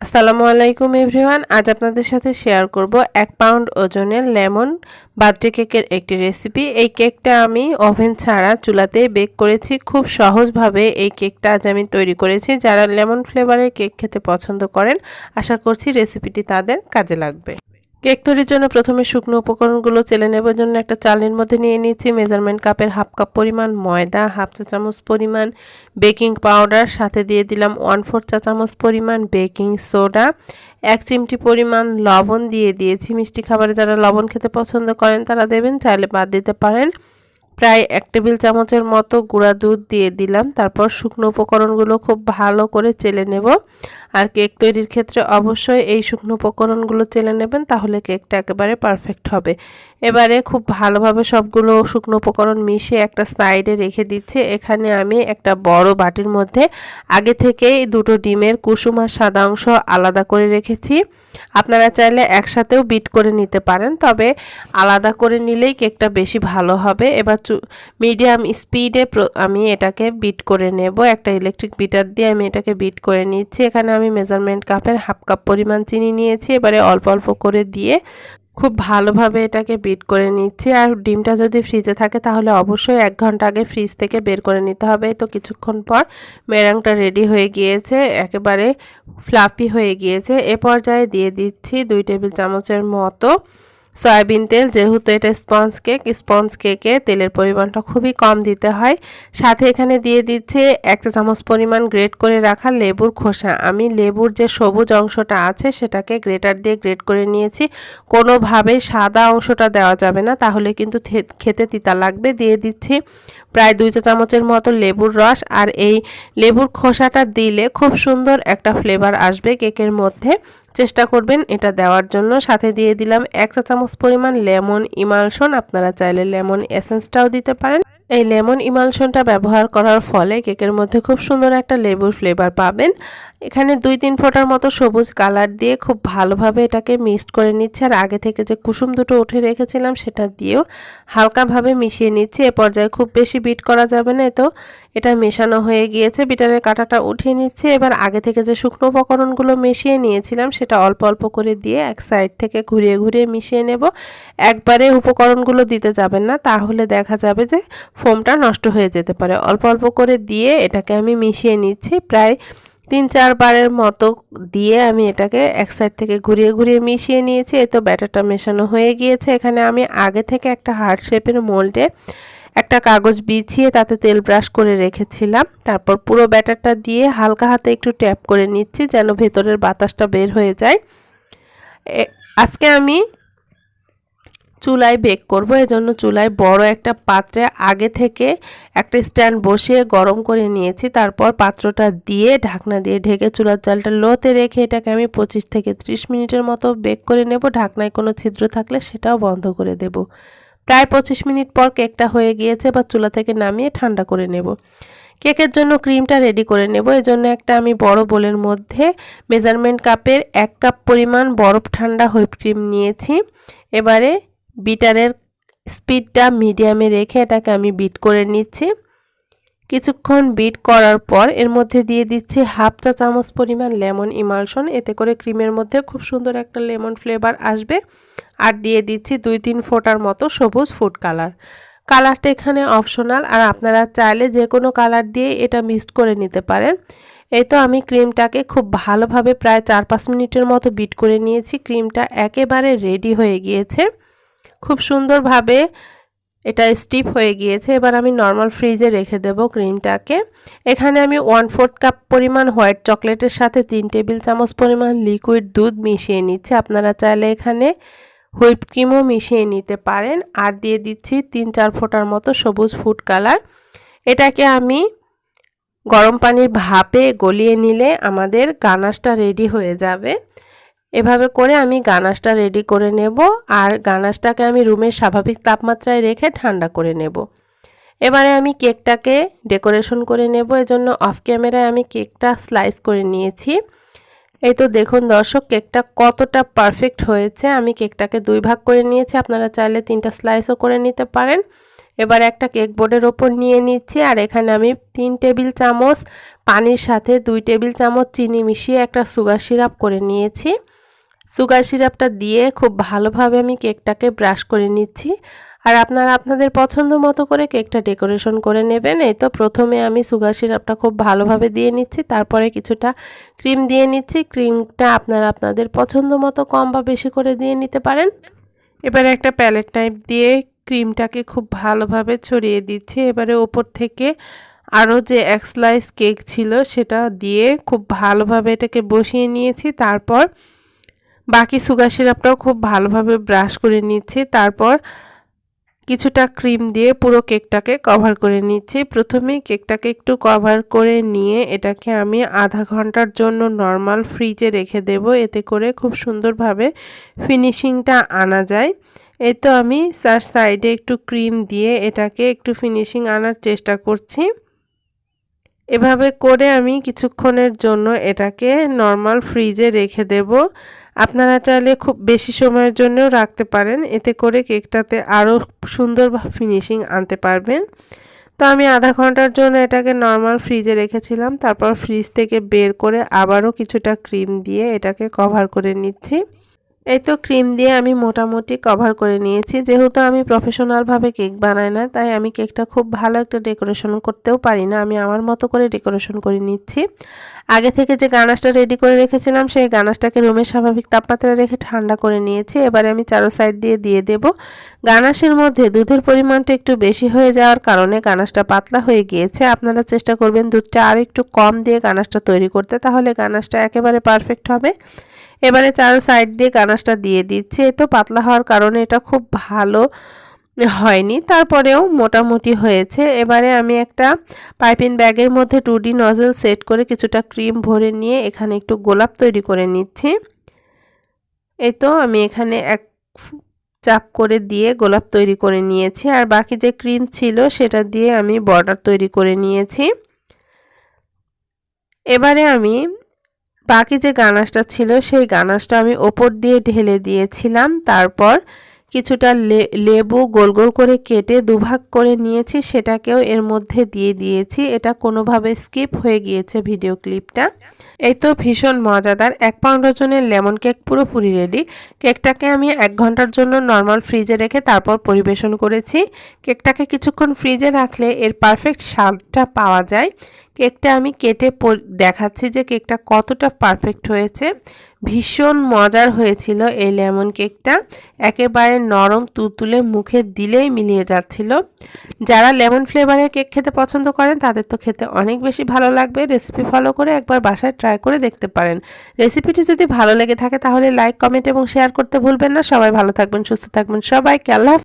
আসসালামু আলাইকুম এভরিওয়ান। আজ আপনাদের সাথে শেয়ার করব এক পাউন্ড ওজনের লেমন বার্থডে কেকের একটি রেসিপি। এই কেকটা আমি ওভেন ছাড়া চুলাতে বেক করেছি। খুব সহজভাবে এই কেকটা আজ আমি তৈরি করেছি। যারা লেমন ফ্লেভারের কেক খেতে পছন্দ করেন, আশা করছি রেসিপিটি তাদের কাজে লাগবে। কেক তৈরির জন্য প্রথমে শুকনো উপকরণগুলো চেলে নেবার জন্য একটা চালের মধ্যে নিয়ে নিচ্ছি মেজারমেন্ট কাপের হাফ কাপ পরিমাণ ময়দা, হাফ চা চামচ পরিমাণ বেকিং পাউডার, সাথে দিয়ে দিলাম ওয়ান ফোর চা চামচ পরিমাণ বেকিং সোডা, এক চিমটি পরিমাণ লবণ দিয়ে দিয়েছি। মিষ্টি খাবারে যারা লবণ খেতে পছন্দ করেন তারা দেবেন, চাইলে বাদ দিতে পারেন। প্রায় এক টেবিল চামচের মতো গুঁড়া দুধ দিয়ে দিলাম। তারপর শুকনো উপকরণগুলো খুব ভালো করে চেলে নেব। আর কেক তৈরির ক্ষেত্রে অবশ্যই এই শুকনো উপকরণগুলো চেলে নেবেন, তাহলে কেকটা একেবারে পারফেক্ট হবে। এবারে খুব ভালোভাবে সবগুলো শুকনো উপকরণ মিশিয়ে একটা সাইডে রেখে দিচ্ছে। এখানে আমি একটা বড় বাটির মধ্যে আগে থেকেই দুটো ডিমের কুসুম আর সাদা অংশ আলাদা করে রেখেছি। আপনারা চাইলে একসাথেও বিট করে নিতে পারেন, তবে আলাদা করে নিলেই কেকটা বেশি ভালো হবে। এবার মিডিয়াম স্পিডে আমি এটাকে বিট করে নেব। একটা ইলেকট্রিক বিটার দিয়ে আমি এটাকে বিট করে নিচ্ছি। এখানে আমি মেজারমেন্ট কাপের হাফ কাপ পরিমাণ চিনি নিয়েছি। এবারে অল্প অল্প করে দিয়ে খুব ভালোভাবে এটাকে বিট করে নিচ্ছি। আর ডিমটা যদি ফ্রিজে থাকে তাহলে অবশ্যই এক ঘণ্টা আগে ফ্রিজ থেকে বের করে নিতে হবে। তো কিছুক্ষণ পর মেরাংটা রেডি হয়ে গিয়েছে, একেবারে ফ্লাফি হয়ে গিয়েছে। এ পর্যায়ে দিয়ে দিচ্ছি দুই টেবিল চামচের মতো সয়াবিন তেল, যেহেতু এটা স্পঞ্জ কেক স্পঞ্জ কেকে তেলের পরিমাণটা খুবই কম দিতে হয়। সাথে এখানে দিয়ে দিচ্ছে এক চামচ পরিমাণ গ্রেট করে রাখা লেবুর খোসা। আমি লেবুর যে সবুজ অংশটা আছে সেটাকে গ্রেটার দিয়ে গ্রেট করে নিয়েছি। কোনোভাবেই সাদা অংশটা দেওয়া যাবে না, তাহলে কিন্তু খেতে তিতা লাগবে। দিয়ে দিচ্ছি প্রায় দুই চা চামচের মতো লেবুর রস। আর এই লেবুর খোসাটা দিলে খুব সুন্দর একটা ফ্লেভার আসবে কেকের মধ্যে। চেষ্টা করবেন এটা দেওয়ার জন্য। সাথে দিয়ে দিলাম এক চা চামচ পরিমাণ লেমন ইমালশন। আপনারা চাইলে লেমন এসেন্সটাও দিতে পারেন। এই লেমন ইমালশনটা ব্যবহার করার ফলে কেকের মধ্যে খুব সুন্দর একটা লেবুর ফ্লেভার পাবেন। এখানে দুই তিন ফোটার মতো সবুজ কালার দিয়ে খুব ভালোভাবে এটাকে মিক্সড করে নিচ্ছে। আর আগে থেকে যে কুসুম দুটো উঠে রেখেছিলাম সেটা দিয়েও হালকাভাবে মিশিয়ে নিচ্ছি। এ পর্যায়ে খুব বেশি বিট করা যাবে না তো এটা মেশানো হয়ে গিয়েছে, বিটারের কাঁটাটা উঠিয়ে নিচ্ছে। এবার আগে থেকে যে শুকনো উপকরণগুলো মিশিয়ে নিয়েছিলাম, সেটা অল্প অল্প করে দিয়ে এক সাইড থেকে ঘুরিয়ে ঘুরিয়ে মিশিয়ে নেব। একবারে উপকরণগুলো দিতে যাবেন না, তাহলে দেখা যাবে যে ফোমটা নষ্ট হয়ে যেতে পারে। অল্প অল্প করে দিয়ে এটাকে আমি মিশিয়ে নিচ্ছি। প্রায় তিন চারবারের মতো দিয়ে আমি এটাকে এক সাইড থেকে ঘুরিয়ে ঘুরিয়ে মিশিয়ে নিয়েছি। এই তো ব্যাটারটা মেশানো হয়ে গিয়েছে। এখানে আমি আগে থেকে একটা হার্ট শেপের মোল্ডে একটা কাগজ বিছিয়ে তাতে তেল ব্রাশ করে রেখেছিলাম। তারপর পুরো ব্যাটারটা দিয়ে হালকা হাতে একটু ট্যাপ করে নিচ্ছি যেন ভেতরের বাতাসটা বের হয়ে যায়। আজকে আমি চুলায় বেক করব, এজন্য চুলায় বড় একটা পাত্রে আগে থেকে একটা স্ট্যান্ড বসিয়ে গরম করে নিয়েছি। তারপর পাত্রটা দিয়ে ঢাকনা দিয়ে ঢেকে চুলার জালটা লোতে রেখে এটাকে আমি পঁচিশ থেকে ত্রিশ মিনিটের মতো বেক করে নেব। ঢাকনায় কোনো ছিদ্র থাকলে সেটাও বন্ধ করে দেব। প্রায় পঁচিশ মিনিট পর কেকটা হয়ে গিয়েছে বা চুলা থেকে নামিয়ে ঠান্ডা করে নেব। কেকের জন্য ক্রিমটা রেডি করে নেব। এজন্য একটা আমি বড় বোলের মধ্যে মেজারমেন্ট কাপের এক কাপ পরিমাণ বরফ ঠান্ডা হুইপ ক্রিম নিয়েছি। এবারে বিটারের স্পিডটা মিডিয়ামে রেখে এটাকে আমি বিট করে নিচ্ছি। কিছুক্ষণ বিট করার পর এর মধ্যে দিয়ে দিচ্ছি হাফ চা চামচ পরিমাণ লেমন ইমালশন। এতে করে ক্রিমের মধ্যে খুব সুন্দর একটা লেমন ফ্লেভার আসবে। আর দিয়ে দিচ্ছি দুই তিন ফোটার মতো সবুজ ফুড কালার কালারটা এখানে অপশনাল আর আপনারা চাইলে যে কোনো কালার দিয়ে এটা মিক্সড করে নিতে পারেন। এই তো আমি ক্রিমটাকে খুব ভালোভাবে প্রায় চার পাঁচ মিনিটের মতো বিট করে নিয়েছি। ক্রিমটা একেবারে রেডি হয়ে গিয়েছে। খুব সুন্দরভাবে এটা স্টিপ হয়ে গিয়েছে। এবার আমি নর্মাল ফ্রিজে রেখে দেব ক্রিমটাকে এখানে আমি ওয়ান ফোর্থ কাপ পরিমাণ হোয়াইট চকলেটের সাথে তিন টেবিল চামচ পরিমাণ লিকুইড দুধ মিশিয়ে নিচ্ছি। আপনারা চাইলে এখানে হুইপ ক্রিমও মিশিয়ে নিতে পারেন। আর দিয়ে দিচ্ছি তিন চার ফোটার মতো সবুজ ফুড কালার। এটাকে আমি গরম পানির ভাপে গলিয়ে নিলে আমাদের গানাশটা রেডি হয়ে যাবে। এভাবে করে আমি গানাশটা রেডি করে নেব আর গানাশটাকে আমি রুমের স্বাভাবিক তাপমাত্রায় রেখে ঠান্ডা করে নেব। এবারে আমি কেকটাকে ডেকোরেশন করে নেব। এজন্য অফ ক্যামেরায় আমি কেকটা স্লাইস করে নিয়েছি। এই তো দেখুন দর্শক, কেকটা কতটা পারফেক্ট হয়েছে। আমি কেকটাকে দুই ভাগ করে নিয়েছি, আপনারা চাইলে তিনটা স্লাইসও করে নিতে পারেন। এবার একটা কেক বোর্ডের ওপর নিয়ে নিচ্ছি, আর এখানে আমি তিন টেবিল চামচ পানির সাথে দুই টেবিল চামচ চিনি মিশিয়ে একটা সুগার সিরাপ করে নিয়েছি। সুগার সিরাপটা দিয়ে খুব ভালোভাবে আমি কেকটাকে ব্রাশ করে নিচ্ছি। আর আপনারা আপনাদের পছন্দ মতো করে কেকটা ডেকোরেশন করে নেবেন। এই তো প্রথমে আমি সুগার সিরাপটা খুব ভালোভাবে দিয়ে নিচ্ছি, তারপরে কিছুটা ক্রিম দিয়ে নিচ্ছি। ক্রিমটা আপনারা আপনাদের পছন্দ মতো কম বা বেশি করে দিয়ে নিতে পারেন। এবারে একটা প্যালেট টাইপ দিয়ে ক্রিমটাকে খুব ভালোভাবে ছড়িয়ে দিচ্ছি। এবারে ওপর থেকে আরও যে এক স্লাইস কেক ছিল সেটা দিয়ে খুব ভালোভাবে এটাকে বসিয়ে নিয়েছি। তারপর বাকি সুগার সিরাপটাও খুব ভালোভাবে ব্রাশ করে নিচ্ছি। তারপর কিছুটা ক্রিম দিয়ে পুরো কেকটাকে কভার করে নিচ্ছি। প্রথমে কেকটাকে একটু কভার করে নিয়ে এটাকে আমি আধা ঘণ্টার জন্য নর্মাল ফ্রিজে রেখে দেব। এতে করে খুব সুন্দরভাবে ফিনিশিংটা আনা যায়। এই তো আমি তার সাইডে একটু ক্রিম দিয়ে এটাকে একটু ফিনিশিং আনার চেষ্টা করছি। এভাবে করে আমি কিছুক্ষণের জন্য এটাকে নর্মাল ফ্রিজে রেখে দেব। আপনারা চাইলে খুব বেশি সময়ের জন্যও রাখতে পারেন। এতে করে কেকটাতে আরও সুন্দর ফিনিশিং আনতে পারবেন। তো আমি আধা ঘণ্টার জন্য এটাকে নর্মাল ফ্রিজে রেখেছিলাম। তারপর ফ্রিজ থেকে বের করে আবারও কিছুটা ক্রিম দিয়ে এটাকে কভার করে নিচ্ছি। এই তো ক্রিম দিয়ে আমি মোটামুটি কভার করে নিয়েছি। যেহেতু আমি প্রফেশনালভাবে কেক বানাই না, তাই আমি কেকটা খুব ভালো একটা ডেকোরেশন করতেও পারি না। আমি আমার মতো করে ডেকোরেশন করে নিচ্ছি। আগে থেকে যে গানাশটা রেডি করে রেখেছিলাম, সেই গানাশটাকে রুমের স্বাভাবিক তাপমাত্রা রেখে ঠান্ডা করে নিয়েছি। এবারে আমি চারো সাইড দিয়ে দিয়ে দেব। গানাসের মধ্যে দুধের পরিমাণটা একটু বেশি হয়ে যাওয়ার কারণে গানাশটা পাতলা হয়ে গিয়েছে। আপনারা চেষ্টা করবেন দুধটা আর একটু কম দিয়ে গানাশটা তৈরি করতে, তাহলে গানাশটা একেবারে পারফেক্ট হবে। এবারে চারো সাইড দিয়ে গানাশটা দিয়ে দিচ্ছি। তো পাতলা হওয়ার কারণে এটা খুব ভালো হয়নি। তারপরেও মোটামুটি হয়েছে। এবারে আমি একটা পাইপিং ব্যাগের মধ্যে টুডি নজেল সেট করে কিছুটা ক্রিম ভরে নিয়ে এখানে একটু গোলাপ তৈরি করে নিচ্ছি। এই তো আমি এখানে এক চাপ করে দিয়ে গোলাপ তৈরি করে নিয়েছি। আর বাকি যে ক্রিম ছিল সেটা দিয়ে আমি বর্ডার তৈরি করে নিয়েছি। এবারে আমি বাকি যে গানাশটা ছিল, সেই গানাশটা আমি ওপর দিয়ে ঢেলে দিয়েছিলাম। তারপর কিছুটা লেবু গোল গোল করে কেটে দুভাগ করে নিয়েছি, সেটাকেও এর মধ্যে দিয়ে দিয়েছি। এটা কোনোভাবে স্কিপ হয়ে গিয়েছে ভিডিও ক্লিপটা। এই তো ভীষণ মজাদার। এক পাউন্ড ওজনের লেমন কেক পুরোপুরি রেডি। কেকটাকে আমি এক ঘণ্টার জন্য নর্মাল ফ্রিজে রেখে তারপর পরিবেশন করেছি। কেকটাকে কিছুক্ষণ ফ্রিজে রাখলে এর পারফেক্ট স্বাদটা পাওয়া যায়। কেকটা আমি কেটে দেখাচ্ছি যে কেকটা কতটা পারফেক্ট হয়েছে। ভীষণ মজার হয়েছিল এই লেমন কেকটা। একেবারে নরম, তুলতুলে মুখে দিলেই মিলিয়ে যাচ্ছিল। যারা লেমন ফ্লেভারের কেক খেতে পছন্দ করেন, তাদের তো খেতে অনেক বেশি ভালো লাগবে। রেসিপি ফলো করে একবার বাসায় ট্রাই করে দেখতে পারেন। রেসিপিটি যদি ভালো লেগে থাকে, তাহলে লাইক, কমেন্ট এবং শেয়ার করতে ভুলবেন না। সবাই ভালো থাকবেন, সুস্থ থাকবেন সবাইকে। আল্লাহ